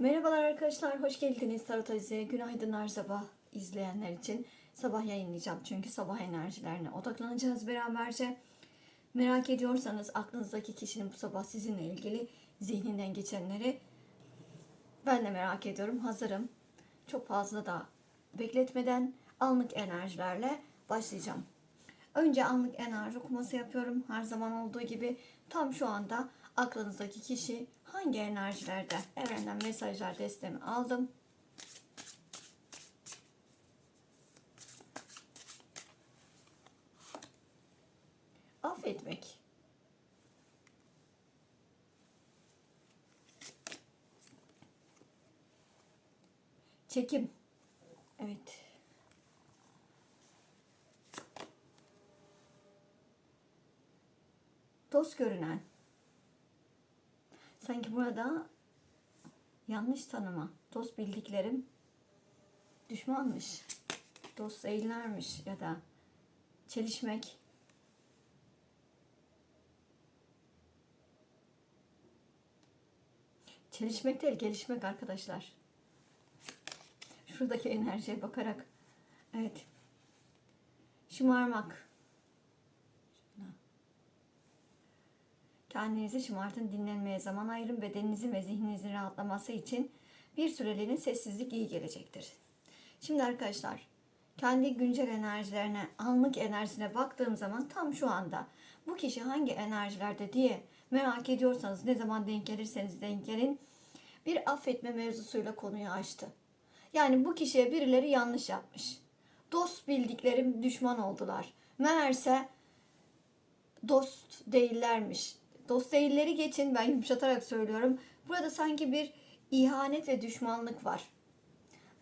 Merhabalar arkadaşlar, hoş geldiniz Tarot Azize'ye. Günaydınlar sabah izleyenler için. Sabah yayınlayacağım çünkü sabah enerjilerine odaklanacağız beraberce. Merak ediyorsanız aklınızdaki kişinin bu sabah sizinle ilgili zihninden geçenleri ben de merak ediyorum. Hazırım. Çok fazla da bekletmeden anlık enerjilerle başlayacağım. Önce anlık enerji okuması yapıyorum. Her zaman olduğu gibi tam şu anda aklınızdaki kişi hangi enerjilerde evrenden mesajlar desteğimi aldım. Affetmek. Çekim. Evet. Dost görünen. Sanki burada yanlış tanıma. Dost bildiklerim düşmanmış. Dost değillermiş ya da çelişmek. Çelişmek değil, gelişmek arkadaşlar. Şuradaki enerjiye bakarak. Evet. Şımarmak. Kendinizi şımartın, dinlenmeye zaman ayırın. Bedeninizin ve zihninizin rahatlaması için bir süreliğine sessizlik iyi gelecektir. Şimdi arkadaşlar, kendi güncel enerjilerine, anlık enerjisine baktığım zaman tam şu anda bu kişi hangi enerjilerde diye merak ediyorsanız ne zaman denk gelirseniz denk gelin bir affetme mevzusuyla konuyu açtı. Yani bu kişiye birileri yanlış yapmış. Dost bildiklerim düşman oldular. Meğerse dost değillermiş. Dost değilleri geçin ben yumuşatarak söylüyorum. Burada sanki bir ihanet ve düşmanlık var.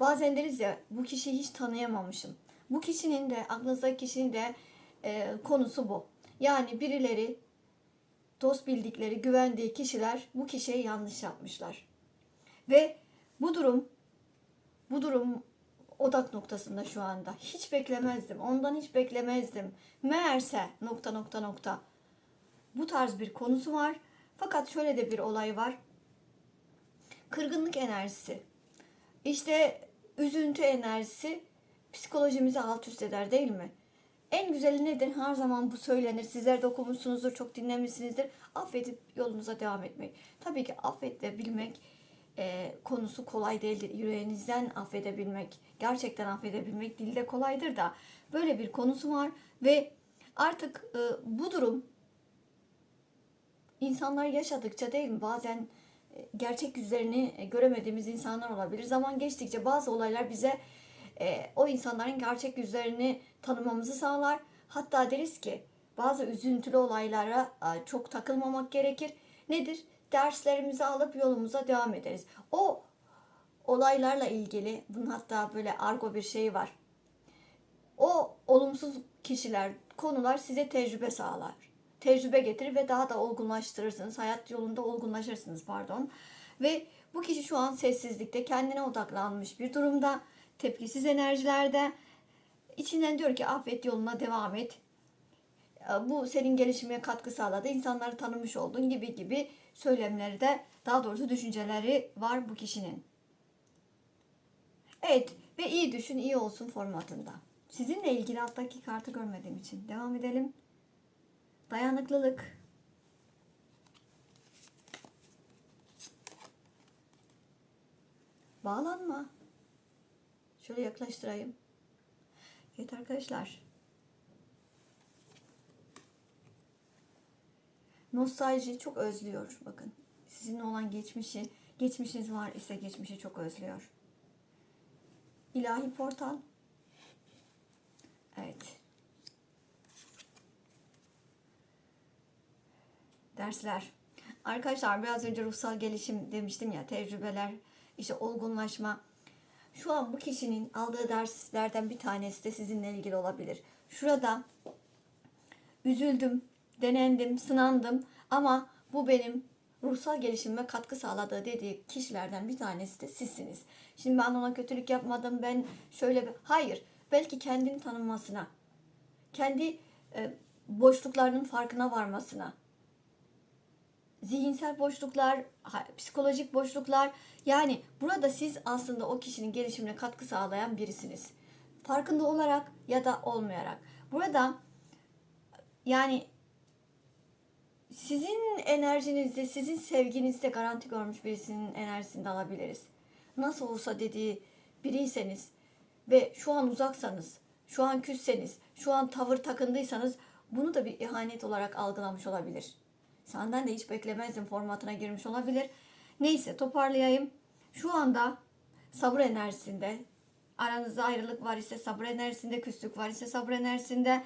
Bazen deriz ya bu kişiyi hiç tanıyamamışım. Bu kişinin de aklınızdaki kişinin de e, konusu bu. Yani birileri dost bildikleri, güvendiği kişiler bu kişiye yanlış yapmışlar. Ve bu durum bu durum odak noktasında şu anda. Hiç beklemezdim. Ondan hiç beklemezdim. Meğerse nokta nokta nokta. Bu tarz bir konusu var. Fakat şöyle de bir olay var. Kırgınlık enerjisi. İşte üzüntü enerjisi psikolojimizi alt üst eder değil mi? En güzeli nedir? Her zaman bu söylenir. Sizler de okumuşsunuzdur, çok dinlemişsinizdir. Affedip yolunuza devam etmek. Tabii ki affedebilmek e, konusu kolay değildir. Yüreğinizden affedebilmek, gerçekten affedebilmek dilde kolaydır da böyle bir konusu var ve artık e, bu durum insanlar yaşadıkça değil mi? Bazen e, gerçek yüzlerini e, göremediğimiz insanlar olabilir. Zaman geçtikçe bazı olaylar bize e, o insanların gerçek yüzlerini tanımamızı sağlar. Hatta deriz ki bazı üzüntülü olaylara e, çok takılmamak gerekir. Nedir? Derslerimizi alıp yolumuza devam ederiz. O olaylarla ilgili bunun hatta böyle argo bir şey var. O olumsuz kişiler, konular size tecrübe sağlar. Tecrübe getirir ve daha da olgunlaştırırsınız. Hayat yolunda olgunlaşırsınız pardon. Ve bu kişi şu an sessizlikte kendine odaklanmış bir durumda. Tepkisiz enerjilerde. İçinden diyor ki affet yoluna devam et. Bu senin gelişimine katkı sağladı. İnsanları tanımış oldun gibi gibi söylemleri de daha doğrusu düşünceleri var bu kişinin. Evet ve iyi düşün iyi olsun formatında. Sizinle ilgili alttaki kartı görmediğim için devam edelim. Dayanıklılık. Bağlanma. Şöyle yaklaştırayım. Evet arkadaşlar. Nostalji çok özlüyor. Bakın sizinle olan geçmişi, geçmişiniz var ise geçmişi çok özlüyor. İlahi portal. Evet. Dersler. Arkadaşlar biraz önce ruhsal gelişim demiştim ya tecrübeler, işte olgunlaşma. Şu an bu kişinin aldığı derslerden bir tanesi de sizinle ilgili olabilir. Şurada üzüldüm, denendim, sınandım ama bu benim ruhsal gelişimime katkı sağladığı dediği kişilerden bir tanesi de sizsiniz. Şimdi ben ona kötülük yapmadım, ben şöyle bir... Hayır, belki kendini tanımasına, kendi e, boşluklarının farkına varmasına, zihinsel boşluklar, psikolojik boşluklar. Yani burada siz aslında o kişinin gelişimine katkı sağlayan birisiniz. Farkında olarak ya da olmayarak. Burada yani sizin enerjinizde, sizin sevginizde garanti görmüş birisinin enerjisini de alabiliriz. Nasıl olsa dediği biriyseniz ve şu an uzaksanız, şu an küsseniz, şu an tavır takındıysanız bunu da bir ihanet olarak algılamış olabilir. Senden de hiç beklemezdim formatına girmiş olabilir. Neyse toparlayayım. Şu anda sabır enerjisinde, aranızda ayrılık var ise sabır enerjisinde, küslük var ise sabır enerjisinde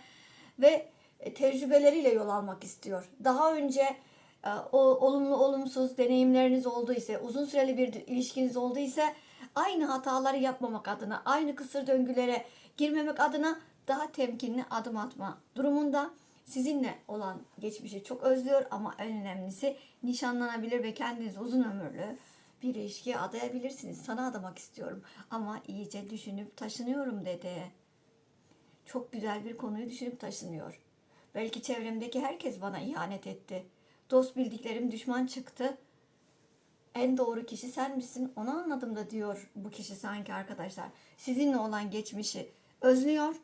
ve e, tecrübeleriyle yol almak istiyor. Daha önce e, o olumlu olumsuz deneyimleriniz oldu ise, uzun süreli bir ilişkiniz oldu ise aynı hataları yapmamak adına, aynı kısır döngülere girmemek adına daha temkinli adım atma durumunda sizinle olan geçmişi çok özlüyor ama en önemlisi nişanlanabilir ve kendiniz uzun ömürlü bir ilişkiye adayabilirsiniz. Sana adamak istiyorum ama iyice düşünüp taşınıyorum dedi. Çok güzel bir konuyu düşünüp taşınıyor. Belki çevremdeki herkes bana ihanet etti. Dost bildiklerim düşman çıktı. En doğru kişi sen misin? Onu anladım da diyor bu kişi sanki arkadaşlar. Sizinle olan geçmişi özlüyor.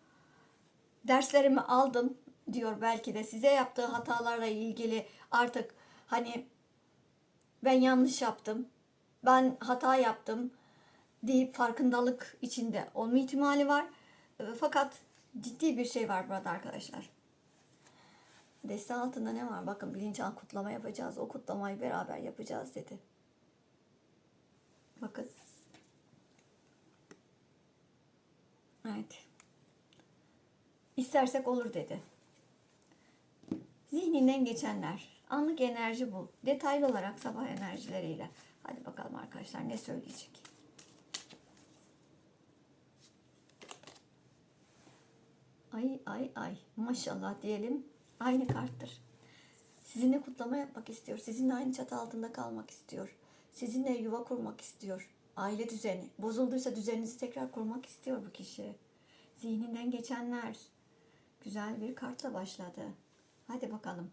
Derslerimi aldım diyor belki de size yaptığı hatalarla ilgili artık hani ben yanlış yaptım. Ben hata yaptım deyip farkındalık içinde olma ihtimali var. E, Fakat ciddi bir şey var burada arkadaşlar. Deste altında ne var? Bakın bilinçaltı kutlama yapacağız. O kutlamayı beraber yapacağız dedi. Bakın. Evet. İstersek olur dedi. Zihninden geçenler. Anlık enerji bu. Detaylı olarak sabah enerjileriyle. Hadi bakalım arkadaşlar ne söyleyecek. Ay ay ay maşallah diyelim aynı karttır. Sizinle kutlama yapmak istiyor. Sizinle aynı çatı altında kalmak istiyor. Sizinle yuva kurmak istiyor. Aile düzeni. Bozulduysa düzeninizi tekrar kurmak istiyor bu kişi. Zihninden geçenler. Güzel bir kartla başladı. Hadi bakalım.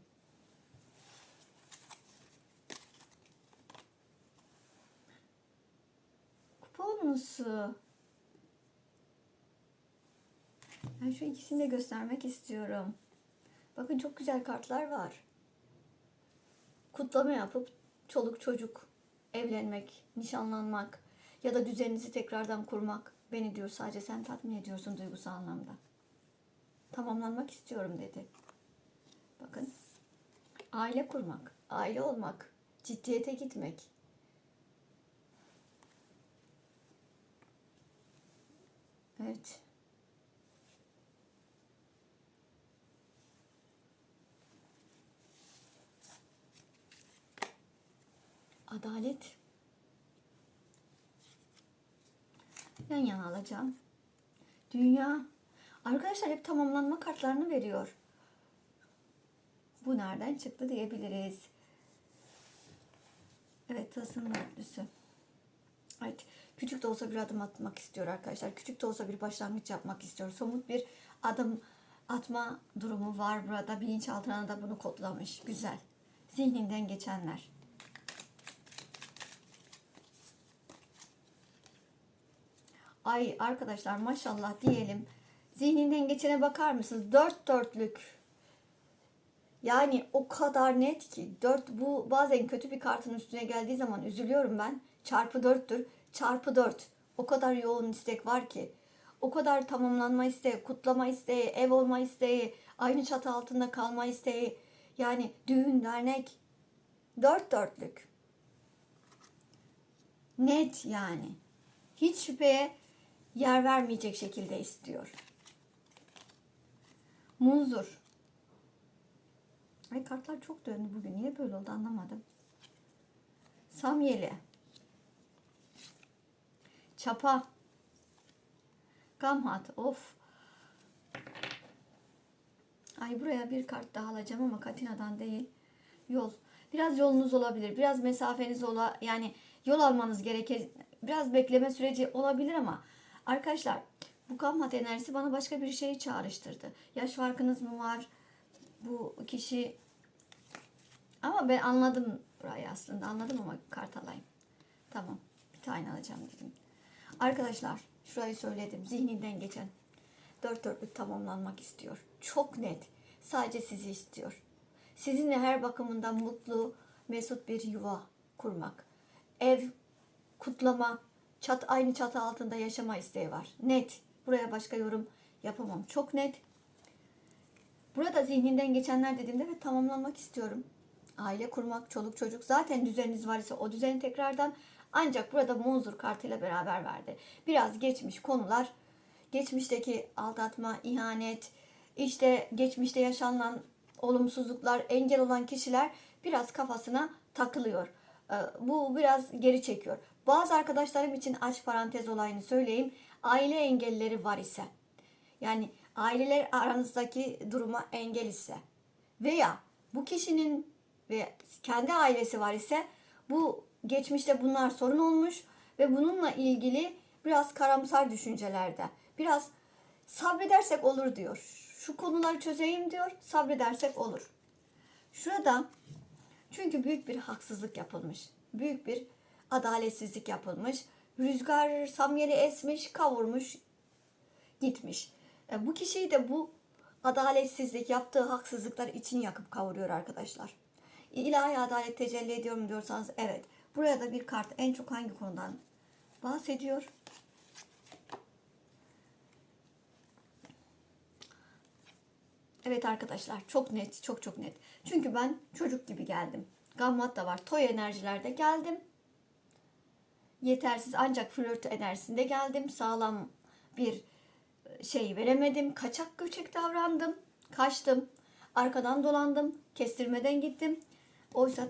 Kupa onlusu. Ben şu ikisini de göstermek istiyorum. Bakın çok güzel kartlar var. Kutlama yapıp çoluk çocuk, evlenmek, nişanlanmak ya da düzeninizi tekrardan kurmak. Beni diyor sadece sen tatmin ediyorsun duygusal anlamda. Tamamlanmak istiyorum dedi. Bakın. Aile kurmak, aile olmak, ciddiyete gitmek. Evet. Adalet. Yan yana alacağım. Dünya. Arkadaşlar hep tamamlanma kartlarını veriyor. Nereden çıktı diyebiliriz. Evet tasın dörtlüsü. Evet küçük de olsa bir adım atmak istiyor arkadaşlar. Küçük de olsa bir başlangıç yapmak istiyor. Somut bir adım atma durumu var burada. Bilinçaltına da bunu kodlamış. Güzel. Zihninden geçenler. Ay arkadaşlar maşallah diyelim. Zihninden geçene bakar mısınız? Dört dörtlük. Yani o kadar net ki. Dört bu bazen kötü bir kartın üstüne geldiği zaman üzülüyorum ben. Çarpı dörttür. Çarpı dört. O kadar yoğun istek var ki. O kadar tamamlanma isteği, kutlama isteği, ev olma isteği, aynı çatı altında kalma isteği. Yani düğün, dernek. Dört dörtlük. Net yani. Hiç şüpheye yer vermeyecek şekilde istiyor. Muzur. Ay kartlar çok döndü bugün. Niye böyle oldu anlamadım. Samyeli. Çapa. Gamhat. Of. Ay buraya bir kart daha alacağım ama Katina'dan değil. Yol. Biraz yolunuz olabilir. Biraz mesafeniz ola yani yol almanız gerekir. Biraz bekleme süreci olabilir ama arkadaşlar bu gamhat enerjisi bana başka bir şeyi çağrıştırdı. Yaş farkınız mı var? Bu kişi ama ben anladım burayı aslında anladım ama kart alayım. Tamam. Bir tane alacağım dedim. Arkadaşlar şurayı söyledim. Zihninden geçen dört dörtlük tamamlanmak istiyor. Çok net. Sadece sizi istiyor. Sizinle her bakımından mutlu, mesut bir yuva kurmak. Ev, kutlama, çat aynı çatı altında yaşama isteği var. Net. Buraya başka yorum yapamam. Çok net. Burada zihninden geçenler dediğimde ve tamamlanmak istiyorum. Aile kurmak, çoluk çocuk. Zaten düzeniniz var ise o düzeni tekrardan ancak burada munzur kartıyla beraber verdi. Biraz geçmiş konular, geçmişteki aldatma, ihanet, işte geçmişte yaşanan olumsuzluklar, engel olan kişiler biraz kafasına takılıyor. Ee, Bu biraz geri çekiyor. Bazı arkadaşlarım için aç parantez olayını söyleyeyim. Aile engelleri var ise, yani aileler aranızdaki duruma engel ise veya bu kişinin ve kendi ailesi var ise bu geçmişte bunlar sorun olmuş ve bununla ilgili biraz karamsar düşüncelerde. Biraz sabredersek olur diyor. Şu konuları çözeyim diyor. Sabredersek olur. Şurada çünkü büyük bir haksızlık yapılmış. Büyük bir adaletsizlik yapılmış. Rüzgar samyeli esmiş, kavurmuş, gitmiş. E, Bu kişiyi de bu adaletsizlik yaptığı haksızlıklar için yakıp kavuruyor arkadaşlar. İlahi adalet tecelli ediyor mu diyorsanız evet. Buraya da bir kart en çok hangi konudan bahsediyor? Evet arkadaşlar çok net, çok çok net. Çünkü ben çocuk gibi geldim. Gammat da var. Toy enerjilerde geldim. Yetersiz ancak flört enerjisinde geldim. Sağlam bir şey veremedim. Kaçak göçek davrandım. Kaçtım. Arkadan dolandım. Kestirmeden gittim. Oysa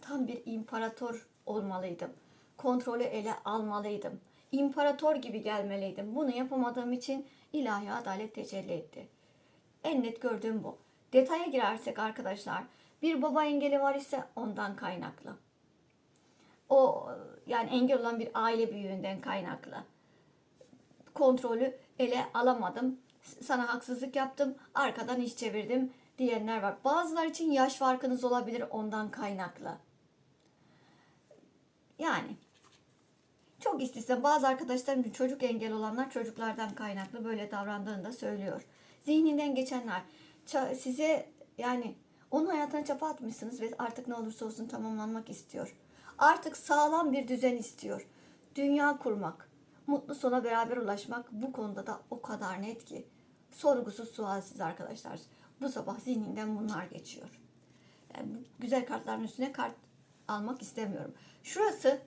tam bir imparator olmalıydım. Kontrolü ele almalıydım. İmparator gibi gelmeliydim. Bunu yapamadığım için ilahi adalet tecelli etti. En net gördüğüm bu. Detaya girersek arkadaşlar bir baba engeli var ise ondan kaynaklı. O yani engel olan bir aile büyüğünden kaynaklı. Kontrolü ele alamadım. Sana haksızlık yaptım. Arkadan iş çevirdim diyenler var. Bazılar için yaş farkınız olabilir ondan kaynaklı. Yani çok istisna bazı arkadaşlarım çocuk engel olanlar çocuklardan kaynaklı böyle davrandığını da söylüyor. Zihninden geçenler size yani onun hayatına çapa atmışsınız ve artık ne olursa olsun tamamlanmak istiyor. Artık sağlam bir düzen istiyor. Dünya kurmak, mutlu sona beraber ulaşmak bu konuda da o kadar net ki. Sorgusuz sualsiz arkadaşlar. Bu sabah zihninden bunlar geçiyor. Yani güzel kartların üstüne kart almak istemiyorum. Şurası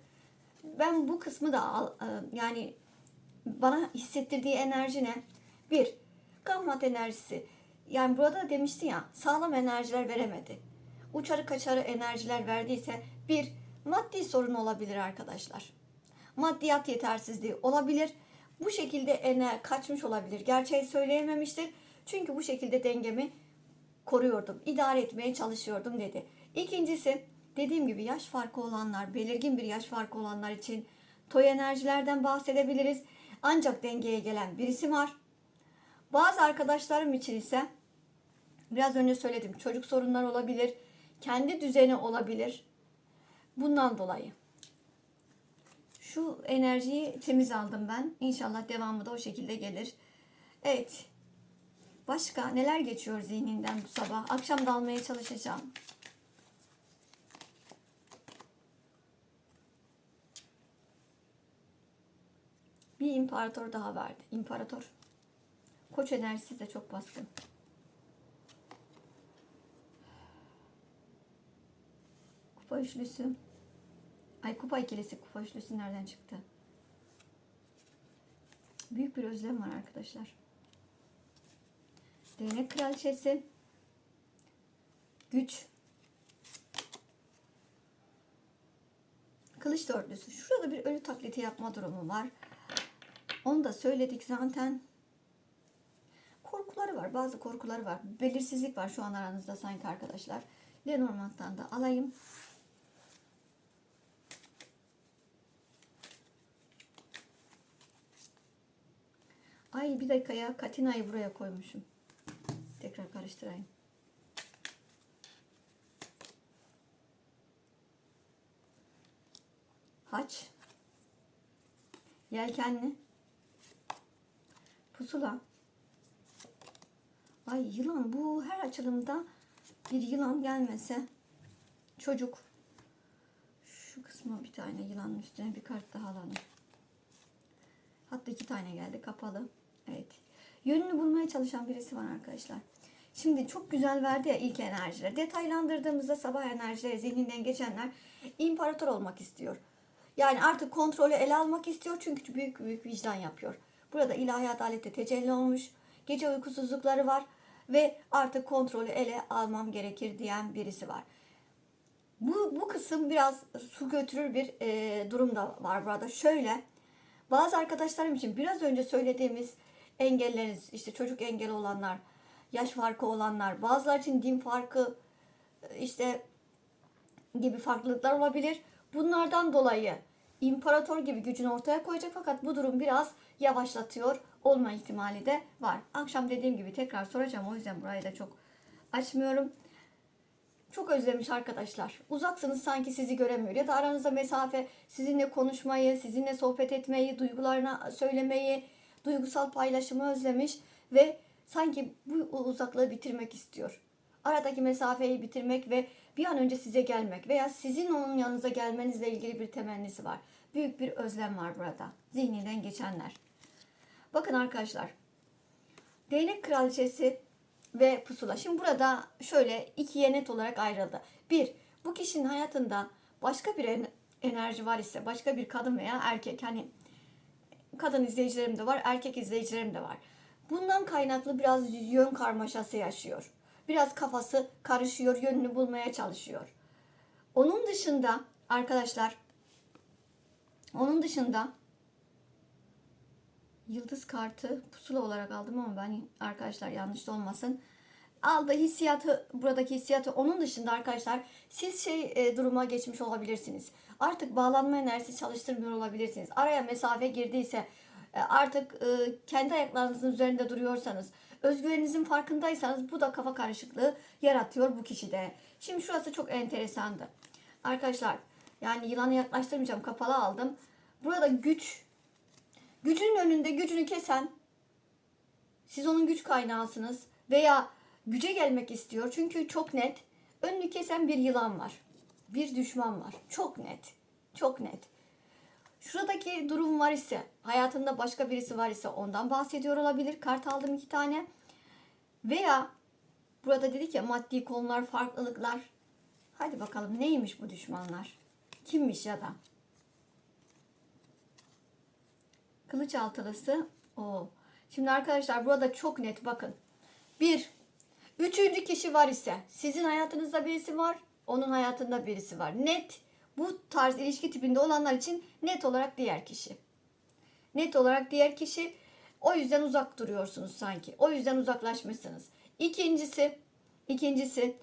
ben bu kısmı da al, e, yani bana hissettirdiği enerji ne? Bir, gammat enerjisi. Yani burada da demişti ya sağlam enerjiler veremedi. Uçarı kaçarı enerjiler verdiyse bir maddi sorun olabilir arkadaşlar. Maddiyat yetersizliği olabilir. Bu şekilde ener kaçmış olabilir. Gerçeği söyleyememiştir. Çünkü bu şekilde dengemi koruyordum, idare etmeye çalışıyordum dedi. İkincisi dediğim gibi yaş farkı olanlar, belirgin bir yaş farkı olanlar için toy enerjilerden bahsedebiliriz. Ancak dengeye gelen birisi var. Bazı arkadaşlarım için ise biraz önce söyledim çocuk sorunlar olabilir, kendi düzeni olabilir. Bundan dolayı. Şu enerjiyi temiz aldım ben. İnşallah devamı da o şekilde gelir. Evet. Başka neler geçiyor zihninden bu sabah? Akşam da almaya çalışacağım. Bir imparator daha vardı. İmparator. Koç enerjisi de çok baskın. Kupa üçlüsü. Ay kupa ikilisi kupa üçlüsü nereden çıktı? Büyük bir özlem var arkadaşlar. Değnek kraliçesi. Güç. Kılıç dörtlüsü. Şurada bir ölü taklidi yapma durumu var. Onu da söyledik zaten. Korkuları var. Bazı korkuları var. Belirsizlik var şu an aranızda sanki arkadaşlar. Lenormand'dan da alayım. Ay bir dakika ya. Katina'yı buraya koymuşum. Tekrar karıştırayım. Haç. Yelkenli. Pusula. Ay yılan bu her açılımda bir yılan gelmese. Çocuk. Şu kısma bir tane yılanın üstüne bir kart daha alalım. Hatta iki tane geldi kapalı. Evet. Yönünü bulmaya çalışan birisi var arkadaşlar. Şimdi çok güzel verdi ya ilk enerjiler. Detaylandırdığımızda sabah enerjileri zihninden geçenler imparator olmak istiyor. Yani artık kontrolü ele almak istiyor çünkü büyük büyük vicdan yapıyor. Burada ilahi adalette tecelli olmuş. Gece uykusuzlukları var ve artık kontrolü ele almam gerekir diyen birisi var. Bu, bu kısım biraz su götürür bir e, durum da var burada. Şöyle bazı arkadaşlarım için biraz önce söylediğimiz engelleriniz işte çocuk engeli olanlar, yaş farkı olanlar, bazılar için din farkı e, işte gibi farklılıklar olabilir. Bunlardan dolayı imparator gibi gücünü ortaya koyacak fakat bu durum biraz yavaşlatıyor olma ihtimali de var. Akşam dediğim gibi tekrar soracağım o yüzden burayı da çok açmıyorum. Çok özlemiş arkadaşlar. Uzaksınız sanki sizi göremiyor ya da aranızda mesafe sizinle konuşmayı, sizinle sohbet etmeyi, duygularına söylemeyi, duygusal paylaşımı özlemiş ve sanki bu uzaklığı bitirmek istiyor. Aradaki mesafeyi bitirmek ve bir an önce size gelmek veya sizin onun yanınıza gelmenizle ilgili bir temennisi var. Büyük bir özlem var burada. Zihninden geçenler. Bakın arkadaşlar. Değnek kraliçesi ve pusula. Şimdi burada şöyle ikiye net olarak ayrıldı. Bir, bu kişinin hayatında başka bir enerji var ise, başka bir kadın veya erkek, hani kadın izleyicilerim de var, erkek izleyicilerim de var. Bundan kaynaklı biraz yön karmaşası yaşıyor. Biraz kafası karışıyor, yönünü bulmaya çalışıyor. Onun dışında arkadaşlar, onun dışında yıldız kartı pusula olarak aldım ama ben arkadaşlar yanlış olmasın. Aldığı hissiyatı, buradaki hissiyatı onun dışında arkadaşlar siz şey e, duruma geçmiş olabilirsiniz. Artık bağlanma enerjisi çalıştırmıyor olabilirsiniz. Araya mesafe girdiyse artık e, kendi ayaklarınızın üzerinde duruyorsanız özgüveninizin farkındaysanız bu da kafa karışıklığı yaratıyor bu kişide. Şimdi şurası çok enteresandı. Arkadaşlar yani yılanı yaklaştırmayacağım kapalı aldım. Burada güç gücünün önünde gücünü kesen siz onun güç kaynağısınız veya güce gelmek istiyor. Çünkü çok net önünü kesen bir yılan var. Bir düşman var. Çok net. Çok net. Şuradaki durum var ise, hayatında başka birisi var ise ondan bahsediyor olabilir. Kart aldım iki tane. Veya burada dedik ya maddi konular, farklılıklar. Hadi bakalım neymiş bu düşmanlar? Kimmiş ya da? Kılıç altılısı. O. Şimdi arkadaşlar burada çok net bakın. Bir, üçüncü kişi var ise sizin hayatınızda birisi var, onun hayatında birisi var. Net bu tarz ilişki tipinde olanlar için net olarak diğer kişi. Net olarak diğer kişi o yüzden uzak duruyorsunuz sanki. O yüzden uzaklaşmışsınız. İkincisi, ikincisi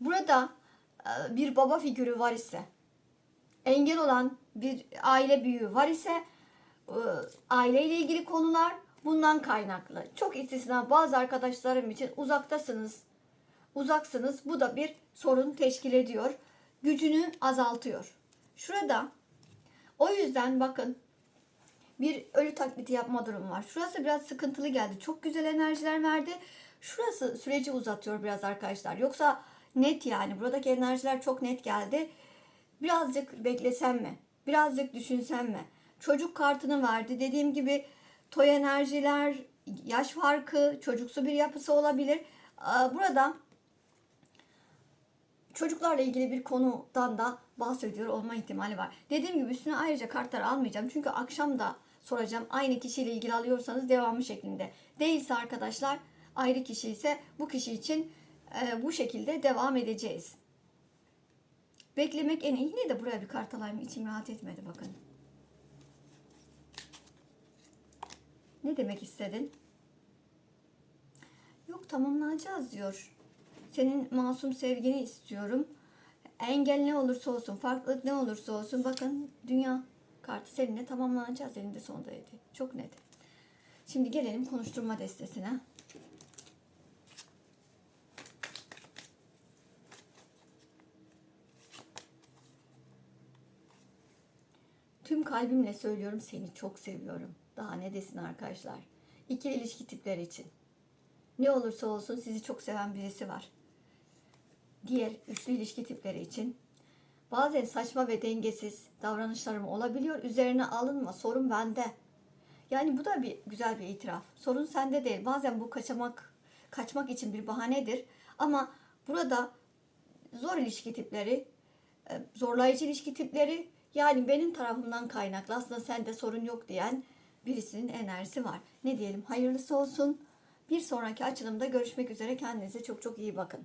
burada e, bir baba figürü var ise engel olan bir aile büyüğü var ise e, aileyle ilgili konular bundan kaynaklı. Çok istisna bazı arkadaşlarım için uzaktasınız. Uzaksınız. Bu da bir sorun teşkil ediyor. Gücünü azaltıyor. Şurada o yüzden bakın bir ölü taklidi yapma durumu var. Şurası biraz sıkıntılı geldi. Çok güzel enerjiler verdi. Şurası süreci uzatıyor biraz arkadaşlar. Yoksa net yani buradaki enerjiler çok net geldi. Birazcık beklesem mi? Birazcık düşünsem mi? Çocuk kartını verdi. Dediğim gibi toy enerjiler, yaş farkı, çocuksu bir yapısı olabilir. Burada çocuklarla ilgili bir konudan da bahsediyor olma ihtimali var. Dediğim gibi üstüne ayrıca kartlar almayacağım. Çünkü akşam da soracağım. Aynı kişiyle ilgili alıyorsanız devamı şeklinde. Değilse arkadaşlar ayrı kişi ise bu kişi için e, bu şekilde devam edeceğiz. Beklemek en iyi. Yine de buraya bir kart alayım. İçim rahat etmedi bakın. Ne demek istedin? Yok tamamlanacağız diyor. Senin masum sevgini istiyorum. Engel ne olursa olsun, farklılık ne olursa olsun. Bakın dünya kartı seninle tamamlanacağız elinde sonunda dedi. Çok net. Şimdi gelelim konuşturma destesine. Tüm kalbimle söylüyorum seni çok seviyorum. Daha ne desin arkadaşlar. İkili ilişki tipleri için. Ne olursa olsun sizi çok seven birisi var. Diğer üçlü ilişki tipleri için bazen saçma ve dengesiz davranışlarım olabiliyor. Üzerine alınma. Sorun bende. Yani bu da bir güzel bir itiraf. Sorun sende değil. Bazen bu kaçamak kaçmak için bir bahanedir. Ama burada zor ilişki tipleri, e, zorlayıcı ilişki tipleri yani benim tarafımdan kaynaklı aslında sende sorun yok diyen birisinin enerjisi var. Ne diyelim hayırlısı olsun. Bir sonraki açılımda görüşmek üzere. Kendinize çok çok iyi bakın.